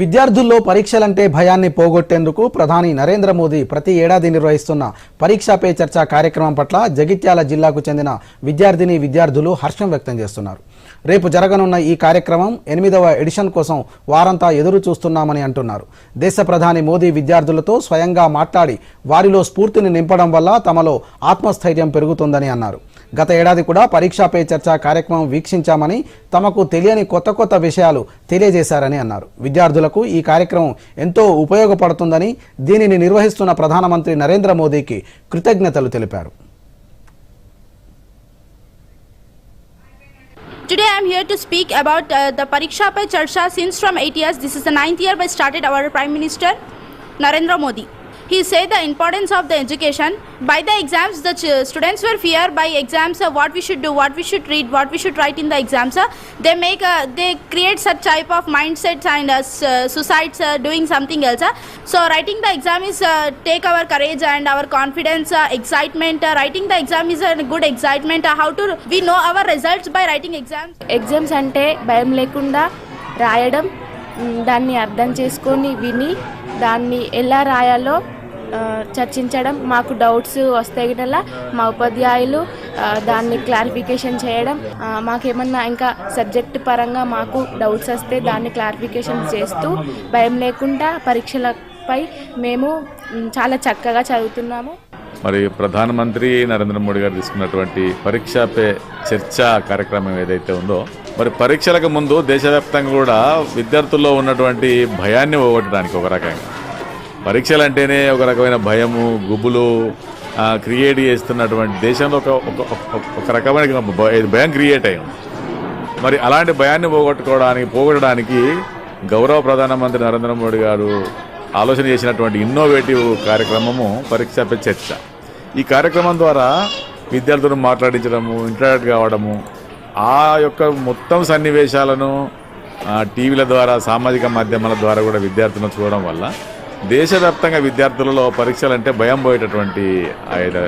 విద్యార్థుల్లో పరీక్షలంటే భయాన్ని పోగొట్టేందుకు ప్రధాని నరేంద్ర మోదీ ప్రతి ఏడాది నిర్వహిస్తున్న పరీక్షా పే చర్చ కార్యక్రమం పట్ల జగిత్యాల జిల్లాకు చెందిన విద్యార్థిని విద్యార్థులు హర్షం వ్యక్తం చేస్తున్నారు. రేపు జరగనున్న ఈ కార్యక్రమం ఎనిమిదవ ఎడిషన్ కోసం వారంతా ఎదురు చూస్తున్నామని అంటున్నారు. దేశ ప్రధాని మోదీ విద్యార్థులతో స్వయంగా మాట్లాడి వారిలో స్ఫూర్తిని నింపడం వల్ల తమలో ఆత్మస్థైర్యం పెరుగుతుందని అన్నారు. గత ఏడాది కూడా పరీక్షా పే చర్చ కార్యక్రమం వీక్షించామని తమకు తెలియని కొత్త కొత్త విషయాలు తెలియజేశారని అన్నారు విద్యార్థులకు ఈ కార్యక్రమం ఎంతో ఉపయోగపడుతుందని దీనిని నిర్వహిస్తున్న ప్రధానమంత్రి నరేంద్ర మోదీకి కృతజ్ఞతలు తెలిపారు Today I am here to speak about uh, the Pariksha Pe Charcha since from 8 years. This is the ninth year we started our Prime Minister Narendra Modi. He said the importance of the education. By the exams, the ch- students were fear by exams uh, what we should do, what we should read, what we should write in the exams. uh, they make uh, they create such type of mindsets and uh, suicides uh, doing something else. uh. So writing the exam is uh, take our courage and our confidence, uh, excitement. Uh, writing the exam is a good excitement. Uh, how to we know our results by writing exams. Exams అంటే భయం లేకుండా రాయడం దాన్ని అర్థం చేసుకొని విని దాన్ని ఎలా రాయాలో చర్చించడం మాకు డౌట్స్ వస్తే గిట్లా మా ఉపాధ్యాయులు దాన్ని క్లారిఫికేషన్ చేయడం మాకేమన్నా ఇంకా సబ్జెక్ట్ పరంగా మాకు డౌట్స్ వస్తే దాన్ని క్లారిఫికేషన్ చేస్తూ భయం లేకుండా పరీక్షలపై మేము చాలా చక్కగా చదువుతున్నాము. మరి ప్రధానమంత్రి నరేంద్ర మోడీ గారు తీసుకున్నటువంటి పరీక్ష పే చర్చ కార్యక్రమం ఏదైతే ఉందో మరి పరీక్షలకు ముందు దేశవ్యాప్తంగా కూడా విద్యార్థుల్లో ఉన్నటువంటి భయాన్ని పోగొట్టడానికి ఒక రకంగా పరీక్షలు అంటేనే ఒక రకమైన భయము గుబులు క్రియేట్ చేస్తున్నటువంటి దేశంలో ఒక ఒక- రకమైన భయ- భయం క్రియేట్ అయ్యింది. మరి అలాంటి భయాన్ని పోగొట్టుకోవడానికి పోగొట్టడానికి గౌరవ ప్రధానమంత్రి నరేంద్ర మోడీ గారు ఆలోచన చేసినటువంటి ఇన్నోవేటివ్ కార్యక్రమము పరీక్ష పే చర్చ. ఈ కార్యక్రమం ద్వారా విద్యార్థులను మాట్లాడించడము ఇంటరాక్ట్ కావడము ఆ యొక్క మొత్తం సన్నివేశాలను టీవీల ద్వారా సామాజిక మాధ్యమాల ద్వారా కూడా విద్యార్థులను చూడడం వల్ల దేశవ్యాప్తంగా విద్యార్థులలో పరీక్షలు అంటే భయం పోయేటటువంటి ఆయన